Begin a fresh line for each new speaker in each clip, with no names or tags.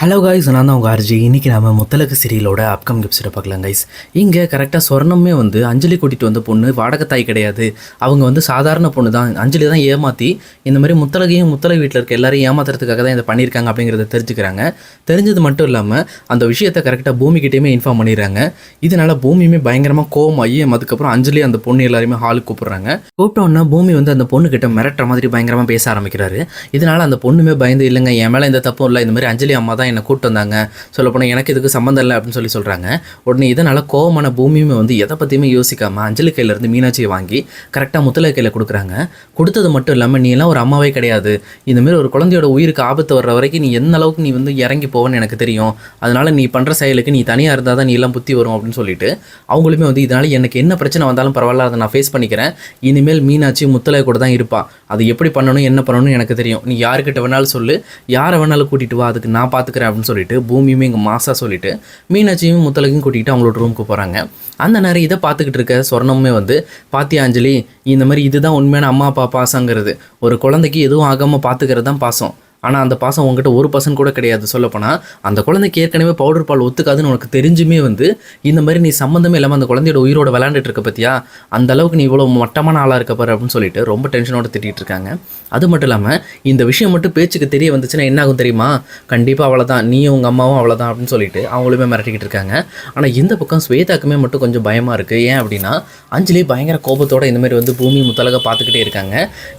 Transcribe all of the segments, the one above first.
Hello guys நான் தான் உங்கள் ஆர்ஜி இன்றைக்கி நம்ம முத்தலகு சீரியலோட அப்கம் கிப்ஸிட்ட பார்க்கலாம் கைஸ் இங்கே கரெக்டாக சொர்ணமே வந்து அஞ்சலி கூட்டிகிட்டு வந்த பொண்ணு வாடகத்தாய் கிடையாது. அவங்க வந்து சாதாரண பொண்ணு தான். அஞ்சலி தான் ஏமாற்றி இந்த மாதிரி முத்தலகையும் முத்தலகு வீட்டில் இருக்க எல்லாரையும் ஏமாத்துறதுக்காக தான் இதை பண்ணியிருக்காங்க அப்படிங்கிறத தெரிஞ்சுக்கிறாங்க. தெரிஞ்சது மட்டும் இல்லாமல் அந்த விஷயத்தை கரெக்டாக பூமிக்கிட்டேயுமே இன்ஃபார்ம் பண்ணிடுறாங்க. இதனால் பூமியுமே பயங்கரமாக கோவமாகி அதுக்கப்புறம் அஞ்சலி அந்த பொண்ணு எல்லாருமே ஹாலுக்கு கூப்பிட்றாங்க. கூப்பிட்டோன்னா பூமி வந்து அந்த பொண்ணுக்கிட்ட மிரட்டுற மாதிரி பயங்கரமாக பேச ஆரம்பிக்கிறாரு. இதனால் அந்த பொண்ணுமே பயந்து இல்லைங்க என் மேலே இந்த தப்பும் இல்லை. இந்த மாதிரி அஞ்சலி அம்மா தான் என்னை கூப்பிட்டு வந்தாங்க. சொல்லப்போனால் எனக்கு இதுக்கு சம்மந்தம் இல்லை அப்படின்னு சொல்லி சொல்கிறாங்க உடனே இதனால் கோவமான பூமியுமே வந்து எதை பற்றியுமே யோசிக்காமல் அஞ்சலி கையிலேருந்து மீனாட்சியை வாங்கி கரெக்டாக முத்தலை கையில் கொடுக்குறாங்க. கொடுத்தது மட்டும் இல்லாமல் நீ எல்லாம் ஒரு அம்மாவே கிடையாது. இந்தமாரி ஒரு குழந்தையோட உயிருக்கு ஆபத்து வர்ற வரைக்கும் நீ எந்த அளவுக்கு நீ வந்து இறங்கி போவேன்னு எனக்கு தெரியும். அதனால் நீ பண்ணுற செயலுக்கு நீ தனியாக இருந்தால் தான் நீ எல்லாம் புத்தி வரும் அப்படின்னு சொல்லிட்டு அவங்களுமே வந்து இதனால் எனக்கு என்ன பிரச்சனை வந்தாலும் பரவாயில்ல அதை நான் ஃபேஸ் பண்ணிக்கிறேன். இனிமேல் மீனாட்சி முத்தலை கூட தான் இருப்பாள் அது எப்படி பண்ணணும் என்ன பண்ணணும் எனக்கு தெரியும். நீ யாருக்கிட்ட வேணாலும் சொல்லு. யாரை வேணாலும் கூட்டிகிட்டு வா. அதுக்கு நான் பார்த்துக்கிறேன் அப்படின்னு சொல்லிட்டு பூமியுமே இங்கே மாசா சொல்லிட்டு மீனாட்சியும் முத்தலகையும் கூட்டிகிட்டு அவங்களோட ரூமுக்கு போகிறாங்க அந்த நேரம் இதை பார்த்துக்கிட்டு இருக்க சொர்ணமுமே வந்து பாத்தியா அஞ்சலி இந்த மாதிரி இதுதான் உண்மையான அம்மா அப்பா பாசங்கிறது. ஒரு குழந்தைக்கு எதுவும் ஆகாமல் பார்த்துக்கிறது தான் பாசம். ஆனால் அந்த பாசம் உங்ககிட்ட ஒரு பர்சன்ட் கூட கிடையாது. சொல்லப்போனால் அந்த குழந்தைக்கு ஏற்கனவே பவுடர் பால் ஒத்துக்காதுன்னு உனக்கு தெரிஞ்சுமே வந்து இந்த மாதிரி நீ சம்மந்தமே இல்லாமல் அந்த குழந்தையோட உயிரோட விளாண்டுட்டு இருக்க பத்தியா? அந்த அளவுக்கு நீ இவ்வளோ மட்டமான ஆளாக இருக்க பாரு அப்படின்னு சொல்லிட்டு ரொம்ப டென்ஷனோட திட்டிகிட்டு இருக்காங்க. அது மட்டும் இல்லாமல் இந்த விஷயம் மட்டும் பேச்சுக்கு தெரிய வந்துச்சுன்னா என்ன ஆகும் தெரியுமா? கண்டிப்பாக அவ்வளோதான் நீயும் உங்கள் அம்மாவும் அவ்வளோதான் அப்படின்னு சொல்லிட்டு அவங்களுமே மிரட்டிக்கிட்டு இருக்காங்க. ஆனால் இந்த பக்கம் ஸ்வேதாக்குமே மட்டும் கொஞ்சம் பயமாக இருக்குது ஏன் அப்படின்னா அஞ்சலி பயங்கர கோபத்தோடு இந்த மாதிரி வந்து பூமி முத்தலக பார்த்துக்கிட்டே இருக்காங்க.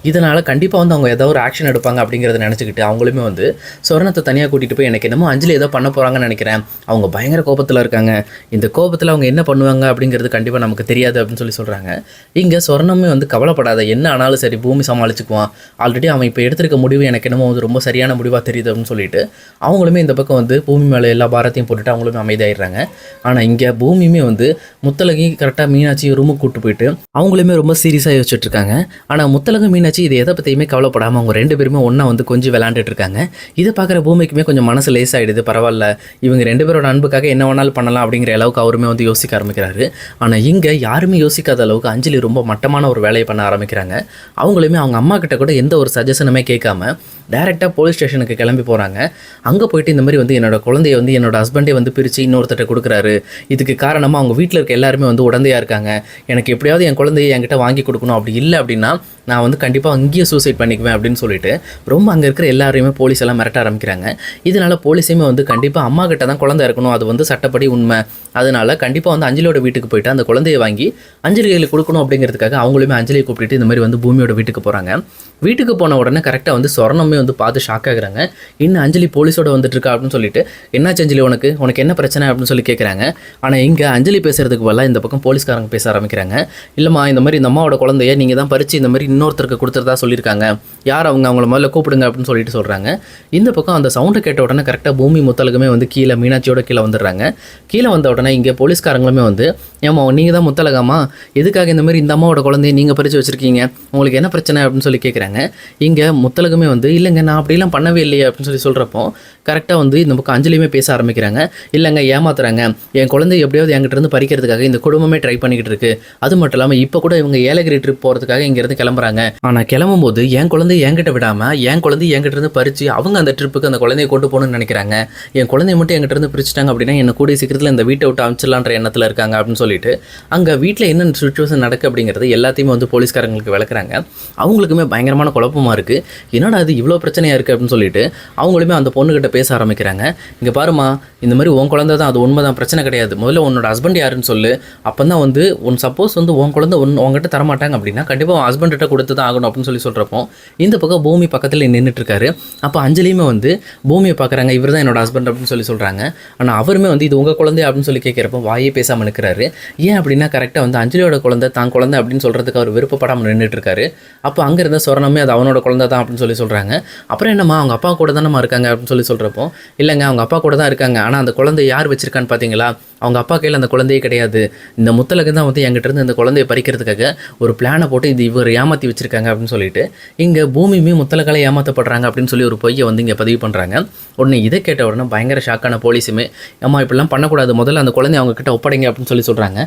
இதனால் கண்டிப்பாக வந்து அவங்க ஏதோ ஒரு ஆக்ஷன் எடுப்பாங்க அப்படிங்கிறத நினச்சிக்கிட்டு அவங்க அவங்களுமே வந்து சொர்ணத்தை தனியாக கூட்டிகிட்டு போய் எனக்கு என்னமோ அஞ்சலி ஏதோ பண்ண போகிறாங்கன்னு நினைக்கிறேன். அவங்க பயங்கர கோபத்தில் இருக்காங்க. இந்த கோபத்தில் அவங்க என்ன பண்ணுவாங்க அப்படிங்கிறது கண்டிப்பாக நமக்கு தெரியாது அப்படின்னு சொல்லி சொல்கிறாங்க இங்கே சொர்ணமே வந்து கவலைப்படாத என்ன ஆனாலும் சரி பூமி சமாளிச்சுக்குவான். ஆல்ரெடி அவன் இப்போ எடுத்திருக்க முடிவு எனக்கு என்னமோ வந்து ரொம்ப சரியான முடிவாக தெரியுது அப்படின்னு சொல்லிட்டு அவங்களுமே இந்த பக்கம் வந்து பூமி மேலே எல்லா பாரத்தையும் போட்டுட்டு அவங்களுமே அமைதியாயிடுறாங்க. ஆனால் இங்கே பூமியுமே வந்து முத்தலகி கரெக்டாக மீனாட்சி ரூமுக்கு கூப்பிட்டு போயிட்டு அவங்களுமே ரொம்ப சீரியஸாக யோசிச்சுட்டு இருக்காங்க. ஆனால் முத்தலக மீனாட்சி இது எதை பற்றியுமே கவலைப்படாமல் அவங்க ரெண்டு பேருமே ஒன்றா வந்து கொஞ்சம் விளாண்டு விளையாண்டுட்டு இருக்காங்க இதை பார்க்குற பூமிக்குமே கொஞ்சம் மனசு ஆகிடுது பரவாயில்ல. இவங்க ரெண்டு பேரோட அன்புக்காக என்ன வேணாலும் பண்ணலாம் அப்படிங்கிற அளவுக்கு அவருமே வந்து யோசிக்க ஆரம்பிக்கிறாரு. ஆனால் இங்கே யாருமே யோசிக்காத அளவுக்கு அஞ்சலி ரொம்ப மட்டமான ஒரு வேலையை பண்ண ஆரம்பிக்கிறாங்க. அவங்களுமே அவங்க அம்மா கிட்ட கூட எந்த ஒரு சஜஷனுமே கேட்காம டேரெக்டாக போலீஸ் ஸ்டேஷனுக்கு கிளம்பி போகிறாங்க அங்கே போயிட்டு இந்த மாதிரி வந்து என்னோட குழந்தைய வந்து என்னோட ஹஸ்பண்டே வந்து பிரித்து இன்னொருத்தட்ட கொடுக்குறாரு. இதுக்கு காரணமாக அவங்க வீட்டில் இருக்க எல்லாருமே வந்து உடந்தையாக இருக்காங்க. எனக்கு எப்படியாவது என் குழந்தைய என்கிட்ட வாங்கி கொடுக்கணும். அப்படி இல்லை அப்படின்னா நான் வந்து கண்டிப்பாக அங்கேயே சூசைட் பண்ணிக்குவேன் அப்படின்னு சொல்லிட்டு ரொம்ப அங்கே இருக்கிற எல்லாரையுமே போலீஸ் எல்லாம் மிரட்ட ஆரம்பிக்கிறாங்க. இதனால் போலீஸுமே வந்து கண்டிப்பாக அம்மா கிட்ட தான் குழந்தை இருக்கணும். அது வந்து சட்டப்படி உண்மை. அதனால் கண்டிப்பாக வந்து அஞ்சலியோட வீட்டுக்கு போயிட்டு அந்த குழந்தைய வாங்கி அஞ்சலி கையில் கொடுக்கணும் அப்படிங்கிறதுக்காக அவங்களுமே அஞ்சலியை கூப்பிட்டு இந்த மாதிரி வந்து பூமியோட வீட்டுக்கு போகிறாங்க வீட்டுக்கு போன உடனே கரெக்டாக வந்து சொர்ணமே வந்து பார்த்து ஷாக் ஆகுறாங்க. இன்னும் அஞ்சலி போலீஸோட வந்துட்டு இருக்கா அப்படின்னு சொல்லிட்டு என்னாச்சு அஞ்சலி உனக்கு? உனக்கு என்ன பிரச்சனை? அப்படின்னு சொல்லி கேட்குறாங்க ஆனால் இங்கே அஞ்சலி பேசுறதுக்கு பதிலாக இந்த பக்கம் போலீஸ்காரங்க பேச ஆரம்பிக்கிறாங்க. இல்லைம்மா இந்த மாதிரி இந்த அம்மாவோட குழந்தைய நீங்கள் தான் பறித்து இந்த மாதிரி இன்னொருத்தருக்கு கொடுத்துறதா சொல்லியிருக்காங்க. யார் அவங்க? அவங்கள முதல்ல கூப்பிடுங்க அப்படின்னு சொல்லிட்டு சொல்கிறாங்க இந்த பக்கம் அந்த சவுண்டை கேட்ட உடனே கரெக்டாக பூமி முத்தலகமே வந்து கீழே மீனாட்சியோட கீழே வந்துடுறாங்க. கீழே வந்த உடனே இங்கே போலீஸ்காரங்களுமே வந்து ஏமா நீங்கள் தான் முத்தலகாமா எதுக்காக இந்த மாதிரி இந்த அம்மாவோட குழந்தைய நீங்கள் பறித்து வச்சிருக்கீங்க? உங்களுக்கு என்ன பிரச்சனை? அப்படின்னு சொல்லி கேட்குறாங்க இங்கே முத்தலகமே வந்து இல்லை இல்லைங்க நான் அப்படிலாம் பண்ணவே இல்லையே அப்படின்னு சொல்லி சொல்கிறப்போ கரெக்டாக வந்து இந்த பக்கம் அஞ்சலியுமே பேச ஆரம்பிக்கிறாங்க. இல்லைங்க ஏமாத்துறாங்க. என் குழந்தை எப்படியாவது என்கிட்ட இருந்து பறிக்கிறதுக்காக இந்த குடும்பமே ட்ரை பண்ணிக்கிட்டு இருக்கு. அது மட்டும் இல்லாமல் இப்போ கூட இவங்க ஏலகிரி ட்ரிப் போகிறதுக்காக இங்கேருந்து கிளம்புறாங்க. ஆனால் கிளம்பும் போது என் குழந்தை என்கிட்ட விடாமல் என் குழந்தை என்கிட்ட இருந்து பறித்து அவங்க அந்த ட்ரிப்புக்கு அந்த குழந்தைய கொண்டு போகணும்னு நினைக்கிறாங்க. என் குழந்தைய மட்டும் என்கிட்ட இருந்து பிரிச்சுட்டாங்க அப்படின்னா என்ன கூடிய சீக்கிரத்தில் இந்த வீட்டை விட்டு அமிச்சிடலான்ற எண்ணத்தில் இருக்காங்க அப்படின்னு சொல்லிட்டு அங்கே வீட்டில் என்ன சுச்சுவேஷன் நடக்கு அப்படிங்கிறது எல்லாத்தையுமே வந்து போலீஸ்காரங்களுக்கு விளக்குறாங்க. அவங்களுக்குமே பயங்கரமான குழப்பமாக இருக்குது என்னடா அது இவ்வளோ பிரச்சனையாக இருக்குது அப்படின்னு சொல்லிட்டு அவங்களுமே அந்த பொண்ணுக்கிட்ட பேச ஆரம்பிக்கிறாங்க. இங்கே பாருமா இந்த மாதிரி உன் குழந்தை தான் அது உண்மை தான் பிரச்சனை கிடையாது. முதல்ல உன்னோட ஹஸ்பண்ட் யாருன்னு சொல்லு. அப்போ தான் வந்து உன் சப்போஸ் வந்து உன் குழந்தை உன் உங்ககிட்ட தரமாட்டாங்க அப்படின்னா கண்டிப்பாக உன் ஹஸ்பண்ட்கிட்ட கொடுத்து தான் ஆகணும் அப்படின்னு சொல்லி சொல்கிறப்போ இந்த பக்கம் பூமி பக்கத்தில் நின்றுட்டு இருக்காரு அப்போ அஞ்சலியுமே வந்து பூமியை பார்க்குறாங்க இவர் தான் என்னோட ஹஸ்பண்ட் அப்படின்னு சொல்லி சொல்கிறாங்க ஆனால் அவருமே வந்து இது உங்கள் குழந்தை அப்படின்னு சொல்லி கேட்குறப்போ வாயே பேசாமல் நிற்கிறாரு ஏன் அப்படின்னா கரெக்டாக வந்து அஞ்சலியோட குழந்தை தான் குழந்தை அப்படின்னு சொல்கிறதுக்கு அவர் விருப்பப்படாமல் நின்றுட்டு இருக்காரு அப்போ அங்கே இருந்த சொரணமே அது அவனோட குழந்தை தான் அப்படின்னு சொல்லி சொல்கிறாங்க அப்புறம் என்னம்மா அவங்க அப்பா கூட தானம்மா இருக்காங்க அப்படின்னு சொல்லி சொல்கிறப்போ இல்லைங்க அவங்க அப்பா கூட தான் இருக்காங்க. ஆனால் அந்த குழந்தை யார் வச்சிருக்கான்னு பார்த்தீங்களா அவங்க அப்பா கையில் அந்த குழந்தையே கிடையாது. இந்த முத்தலகு தான் வந்து என்கிட்டருந்து இந்த குழந்தையை பறிக்கிறதுக்காக ஒரு பிளானை போட்டு இது இவர் ஏமாற்றி வச்சிருக்காங்க அப்படின்னு சொல்லிட்டு இங்கே பூமியுமே முத்தலகால ஏமாற்றப்படுறாங்க அப்படின்னு சொல்லி ஒரு பொய்யை வந்து இங்கே பதிவு பண்ணுறாங்க உடனே இதை கேட்ட உடனே பயங்கர ஷாக்கான போலீஸுமே அம்மா இப்படிலாம் பண்ணக்கூடாது. முதல்ல அந்த குழந்தைய அவங்க கிட்ட ஒப்படைங்க அப்படின்னு சொல்லி சொல்கிறாங்க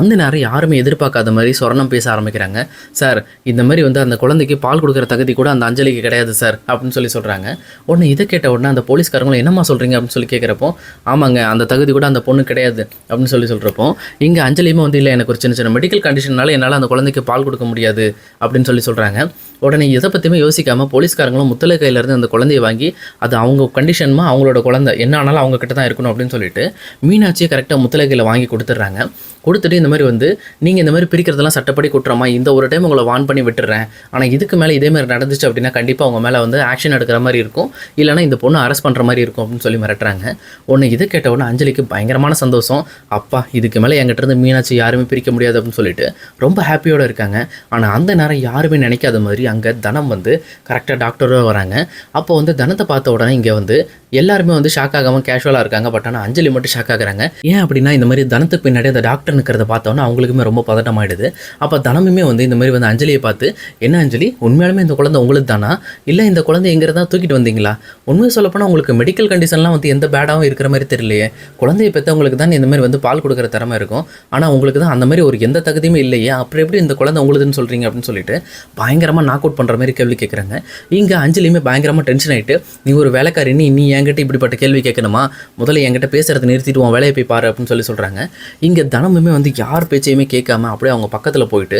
அந்த நேரம் யாருமே எதிர்பார்க்காத மாதிரி சொரணம் பேச ஆரம்பிக்கிறாங்க. சார் இந்த மாதிரி வந்து அந்த குழந்தைக்கு பால் கொடுக்குற தகுதி கூட அந்த அஞ்சலிக்கு கிடையாது சார் அப்படின்னு சொல்லி சொல்கிறாங்க உடனே இதை கேட்ட உடனே அந்த போலீஸ்காரங்களும் என்னம்மா சொல்கிறீங்க அப்படின்னு சொல்லி கேட்குறப்போ ஆமாங்க அந்த தகுதி கூட அந்த பொண்ணு கிடையாது அப்படின்னு சொல்லி சொல்கிறப்போ இங்கே அஞ்சலியுமே வந்து இல்லை எனக்கு ஒரு சின்ன சின்ன மெடிக்கல் கண்டிஷனால என்னால் அந்த குழந்தைக்கு பால் கொடுக்க முடியாது அப்படின்னு சொல்லி சொல்கிறாங்க உடனே எதை பற்றியுமே யோசிக்காமல் போலீஸ்காரங்களும் முத்தலை கையிலேருந்து அந்த குழந்தையை வாங்கி அது அவங்க கண்டிஷன்மா அவங்களோட குழந்தை என்ன ஆனாலும் அவங்க கிட்ட தான் இருக்கணும் அப்படின்னு சொல்லிட்டு மீனாட்சியை கரெக்டாக முத்தலை கையில் வாங்கி கொடுத்துட்றாங்க. கொடுத்துட்டு இந்த மாதிரி வந்து நீங்கள் இந்த மாதிரி பிரிக்கிறதெல்லாம் சட்டப்படி குற்றமா? இந்த ஒரு டைம் உங்களை வான் பண்ணி விட்டுறேன். ஆனால் இதுக்கு மேலே இதே மாதிரி நடந்துச்சு அப்படின்னா கண்டிப்பாக அவங்க மேலே வந்து ஆக்ஷன் எடுக்கிற மாதிரி இருக்கும். இல்லைனா இந்த பொண்ணு அரெஸ்ட் பண்ணுற மாதிரி இருக்கும் அப்படின்னு சொல்லி மிரட்டுறாங்க. ஒன்று இதை கேட்ட உடனே அஞ்சலிக்கு பயங்கரமான சந்தோஷம். அப்பா இதுக்கு மேலே என்கிட்ட இருந்து மீனாட்சி யாருமே பிரிக்க முடியாது அப்படின்னு சொல்லிட்டு ரொம்ப ஹாப்பியோடு இருக்காங்க. ஆனால் அந்த நேரம் யாருமே நினைக்காத மாதிரி அங்கே தனம் வந்து கரெக்டாக டாக்டராக வராங்க. அப்போ வந்து தனத்தை பார்த்த உடனே இங்கே வந்து எல்லாருமே வந்து ஷாக் ஆகாமல் கேஷுவலாக இருக்காங்க. பட் ஆனால் அஞ்சலி மட்டும் ஷாக் ஆகுறாங்க. ஏன் அப்படின்னா இந்த மாதிரி தனத்துக்கு பின்னாடி அந்த டாக்டர் நிற்கிறத பார்த்தோன்னா அவங்களுக்குமே ரொம்ப பதட்டமாயிடுது. அப்போ தனமுமே வந்து இந்த மாதிரி வந்து அஞ்சலியை பார்த்து என்ன அஞ்சலி? உண்மையாலுமே இந்த குழந்தை உங்களுக்கு தானா? இல்லை இந்த குழந்தை எங்கிறதா தூக்கிட்டு வந்தீங்களா? உண்மையை சொல்லப்போனால் உங்களுக்கு மெடிக்கல் கண்டிஷன்லாம் வந்து எந்த பேடாகவும் இருக்கிற மாதிரி தெரியலையே. குழந்தையை பெற்றவங்களுக்கு தான் இந்த மாதிரி வந்து பால் கொடுக்குற திறமை இருக்கும். ஆனால் உங்களுக்கு தான் அந்த மாதிரி ஒரு எந்த தகுதியுமே இல்லையே. அப்புறம் எப்படி இந்த குழந்தை உங்களுதுன்னு சொல்கிறீங்க அப்படின்னு சொல்லிட்டு பயங்கரமாக நாக் அவுட் பண்ணுற மாதிரி கேள்வி கேட்குறாங்க இங்கே அஞ்சலியுமே பயங்கரமாக டென்ஷன் ஆகிட்டு நீ ஒரு வேலைக்காரி நீ நீ என்கிட்ட இப்படிப்பட்ட கேள்வி கேட்கணுமா? முதல்ல என்கிட்ட பேசுகிறத நிறுத்திட்டு உன் வேலையை போய் பாரு அப்படின்னு சொல்லி சொல்கிறாங்க இங்கே தனமுமே வந்து யார் பேச்சையுமே கேட்காம அப்படியே அவங்க பக்கத்தில் போயிட்டு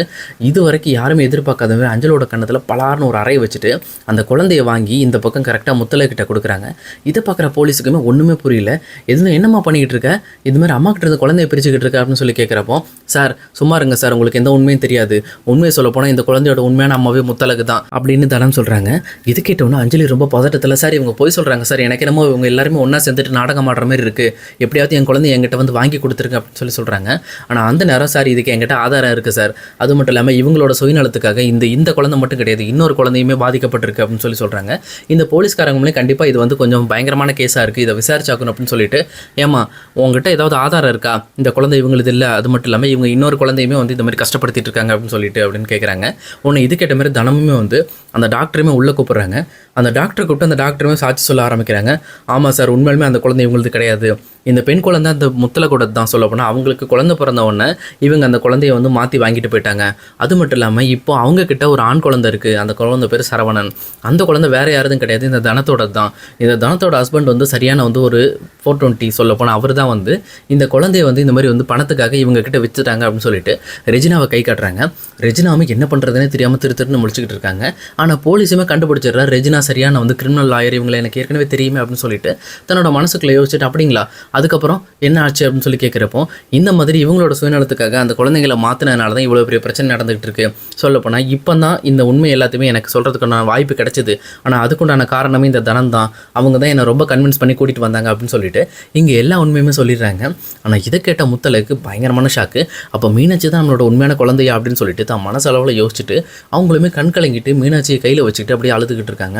இது வரைக்கும் யாருமே எதிர்பார்க்காத மாதிரி அஞ்சலோட கண்ணத்தில் பலார்னு ஒரு அறையை வச்சுட்டு அந்த குழந்தைய வாங்கி இந்த பக்கம் கரெக்டாக முத்தலை கிட்ட கொடுக்குறாங்க. இதை பார்க்குற போலீஸுக்குமே ஒன்றுமே புரியல. எதுவும் என்னம்மா பண்ணிக்கிட்டு இருக்க? இது மாதிரி அம்மா கிட்ட இருந்து குழந்தைய பிரிச்சுக்கிட்டு இருக்க அப்படின்னு சொல்லி கேட்குறப்போ சார் சும்மா இருங்க சார் உங்களுக்கு எந்த உண்மையும் தெரியாது. உண்மையை சொல்ல போனால் இந்த குழந்தையோட உண்மையான அம்மாவே முத்தலகு தான் அப்படின்னு தனம் சொல்கிறாங்க இது கேட்டோன்னே அஞ்சலி ரொம்ப பதட்டத்தில் சார் இவங்க போய் சொல்கிறாங்க சார். எனக்கு என்னமோ இவங்க எல்லாருமே ஒன்றா சேர்ந்துட்டு நாடகம் ஆடுற மாதிரி இருக்குது எப்படியாவது என் குழந்தை என்கிட்ட வந்து வாங்கி கொடுத்துருங்க அப்படின்னு சொல்லி சொல்கிறாங்க ஆனால் அந்த நேரம் சார் இதுக்கு என்கிட்ட ஆதாரம் இருக்குது சார். அது மட்டும் இல்லாமல் இவங்களோட சுயநலத்துக்காக இந்த இந்த குழந்தை மட்டும் கிடையாது இன்னொரு குழந்தையுமே பாதிக்கப்பட்டிருக்கு அப்படின்னு சொல்லி சொல்கிறாங்க இந்த போலீஸ்காரங்களே கண்டிப்பாக இது வந்து கொஞ்சம் பயங்கரமான கேஸாக இருக்குது இதை விசாரிச்சாக்கணும் அப்படின்னு சொல்லிட்டு ஏமா உங்ககிட்ட ஏதாவது ஆதாரம் இருக்கா? இந்த குழந்தை இவங்களுக்கு இல்லை. அது மட்டும் இல்லாமல் இவங்க இன்னொரு குழந்தையுமே வந்து இந்த மாதிரி கஷ்டப்படுத்திட்டு இருக்காங்க அப்படின்னு சொல்லிட்டு அப்படின்னு கேட்குறாங்க உன்னை இது கேட்ட மாதிரி தனமுமே வந்து அந்த டாக்டருமே உள்ளே கூப்பிட்றாங்க. அந்த டாக்டரை கூப்பிட்டு அந்த டாக்டருமே சாட்சி சொல்ல ஆரம்பிக்கிறாங்க. ஆமாம் சார் உண்மையிலுமே அந்த குழந்தை இவங்களுக்கு கிடையாது. இந்த பெண் குழந்தை அந்த முத்தலை கூட தான் சொல்ல போனால் அவங்களுக்கு குழந்தை பிறந்த உடனே இவங்க அந்த குழந்தைய வந்து மாற்றி வாங்கிட்டு போயிட்டாங்க. அது மட்டும் இல்லாமல் இப்போ அவங்கக்கிட்ட ஒரு ஆண் குழந்தை இருக்குது அந்த குழந்தை பேர் சரவணன். அந்த குழந்தை வேறு யாரும் கிடையாது. இந்த தனத்தோட தான் இந்த தனத்தோட ஹஸ்பண்ட் வந்து சரியான வந்து ஒரு ஃபோர் டுவெண்ட்டி சொல்ல போனால் அவர் தான் வந்து இந்த குழந்தைய வந்து இந்த மாதிரி வந்து பணத்துக்காக இவங்கக்கிட்ட வச்சுட்டாங்க விற்றுட்டாங்க அப்படின்னு சொல்லிட்டு ரெஜினாவை கை காட்டுறாங்க. ரெஜினாவும் என்ன பண்ணுறதுனே தெரியாமல் திரு திருன்னு முடிச்சுக்கிட்டு இருக்காங்க. ஆனால் போலீஸுமே கண்டுபிடிச்சிடுறாரு. ரெஜினா சரியான வந்து கிரிமினல் லாயர் இவங்களை எனக்கு ஏற்கனவே தெரியுமே அப்படின்னு சொல்லிட்டு தன்னோட மனசுக்குள்ள யோசிச்சுட்டு அப்படிங்களா? அதுக்கப்புறம் என்ன ஆச்சு? அப்படின்னு சொல்லி கேட்குறப்போ இந்த மாதிரி இவங்களோட சுயநலத்துக்காக அந்த குழந்தைங்களை மாற்றினதுனால தான் இவ்வளோ பெரிய பிரச்சனை நடந்துகிட்டு இருக்கு. சொல்லப்போனால் இப்போ தான் இந்த உண்மை எல்லாத்தையுமே எனக்கு சொல்கிறதுக்கான வாய்ப்பு கிடைச்சிது. ஆனால் அதுக்குண்டான காரணமே இந்த தனம் தான். அவங்க தான் என்னை ரொம்ப கன்வின்ஸ் பண்ணி கூட்டிகிட்டு வந்தாங்க அப்படின்னு சொல்லிட்டு இங்கே எல்லா உண்மையுமே சொல்லிடுறாங்க. ஆனால் இதை கேட்ட முத்தலுக்கு பயங்கரமான ஷாக்கு அப்போ மீனாட்சி தான் நம்மளோட உண்மையான குழந்தையா அப்படின்னு சொல்லிட்டு தான் மனசளவில் யோசிச்சுட்டு அவங்களுமே கண் கலங்கிட்டு மீனாட்சியை கையில் வச்சுக்கிட்டு அப்படியே அழுதுகிட்டு இருக்காங்க.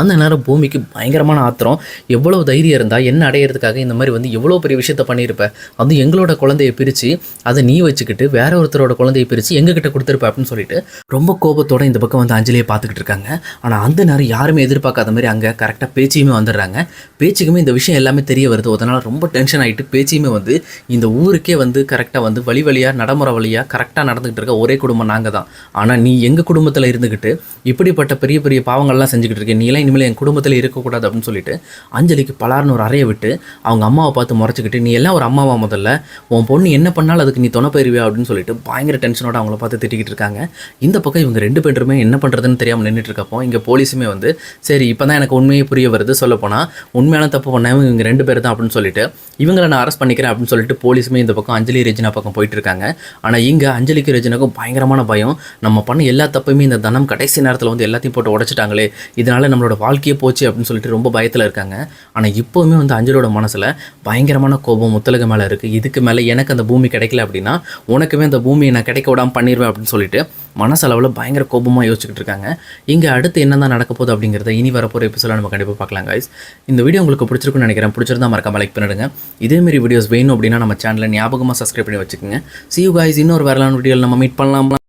அந்த நேரம் பூமிக்கு பயங்கரமான ஆத்திரம். எவ்வளோ தைரியம் இருந்தால் என்ன அடையிறதுக்காக இந்த மாதிரி வந்து எவ்வளோ பெரிய விஷயத்த பண்ணியிருப்ப? அது எங்களோட குழந்தையை பிரித்து அதை நீ வச்சுக்கிட்டு வேற ஒருத்தரோட குழந்தையை பிரித்து எங்ககிட்ட கொடுத்துருப்ப அப்படின்னு சொல்லிட்டு ரொம்ப கோபத்தோட இந்த பக்கம் வந்து அஞ்சலியை பார்த்துக்கிட்டு இருக்காங்க. ஆனால் அந்த நேரம் யாருமே எதிர்பார்க்காத மாதிரி அங்கே கரெக்டாக பேச்சியுமே வந்துடுறாங்க. பேச்சுக்குமே இந்த விஷயம் எல்லாமே தெரிய வருது. அதனால் ரொம்ப டென்ஷன் ஆகிட்டு பேச்சியுமே வந்து இந்த ஊருக்கே வந்து கரெக்டாக வந்து வழி வழியாக நடைமுறை வழியாக கரெக்டாக நடந்துக்கிட்டு இருக்க ஒரே குடும்பம் நாங்கள் தான் ஆனால் நீ எங்கள் குடும்பத்தில் இருந்துக்கிட்டு இப்படி இப்படிப்பட்ட பெரிய பெரிய பாவங்கள்லாம் செஞ்சுக்கிட்டு இருக்கேன். நீலாம் இனிமேல் என் குடும்பத்தில் இருக்கக்கூடாது அப்படின்னு சொல்லிட்டு அஞ்சலிக்கு பலார்னு ஒரு அறையை விட்டு அவங்க அம்மாவை பார்த்து முறைச்சிக்கிட்டு நீ எல்லாம் ஒரு அம்மாவா முதல்ல? உன் பொண்ணு என்ன பண்ணாலும் அதுக்கு நீ துணை போயிருவியா? அப்படின்னு சொல்லிட்டு பயங்கர டென்ஷனோட அவங்கள பார்த்து திட்டிக்கிட்டு இருக்காங்க. இந்த பக்கம் இவங்க ரெண்டு பேருமே என்ன பண்ணுறதுன்னு தெரியாமல் நின்றுட்டு இருக்கப்போ இங்கே போலீஸுமே வந்து சரி இப்போ தான் எனக்கு உண்மையே புரிய வருது சொல்லப்போனால் உண்மையான தப்பு பண்ணவங்க இவங்க ரெண்டு பேர் தான் அப்படின்னு சொல்லிட்டு இவங்களை நான் அரெஸ்ட் பண்ணிக்கிறேன் அப்படின்னு சொல்லிட்டு போலீஸுமே இந்த பக்கம் அஞ்சலி ரெஜினா பக்கம் போயிட்டு இருக்காங்க ஆனால் இங்கே அஞ்சலிக்கு ரெஜினாக்கும் பயங்கரமான பயம். நம்ம பண்ண எல்லா தப்புமே இந்த தனம் கடைசி நேரத்தில் வந்து எல்லாத்தையும் போட்டு உடைச்சிட்டாங்களே இதனால நம்மளோட வாழ்க்கையே போச்சு அப்படின்னு சொல்லிட்டு ரொம்ப பயத்தில் இருக்காங்க. ஆனால் இப்போவுமே வந்து அஞ்சலோட மனசில் பயங்கரமான கோபம் முத்தலக மேலே இருக்குது இதுக்கு மேலே எனக்கு அந்த பூமி கிடைக்கல அப்படின்னா உனக்குமே அந்த பூமியை நான் கிடைக்க விடாமல் பண்ணிடுவேன் அப்படின்னு சொல்லிட்டு மனசளவில் பயங்கர கோபமாக யோசிச்சுக்கிட்டு இருக்காங்க. இங்கே அடுத்து என்ன தான் நடக்க போகுது அப்படிங்கிறத இனி வரப்போகிற எபிசோட நம்ம கண்டிப்பாக பார்க்கலாம் guys. இந்த வீடியோ உங்களுக்கு பிடிச்சிருக்குன்னு நினைக்கிறேன். பிடிச்சிருந்தா மறக்காம லைக் பண்ணிடுங்க. இதேமாரி வீடியோஸ் வேணும் அப்படின்னா நம்ம சேனலை ஞாபகமாக சப்ஸ்கிரைப் பண்ணி வச்சுக்கோங்க. See you guys. இன்னொரு வரலான வீடியோவில் நம்ம மீட் பண்ணலாம்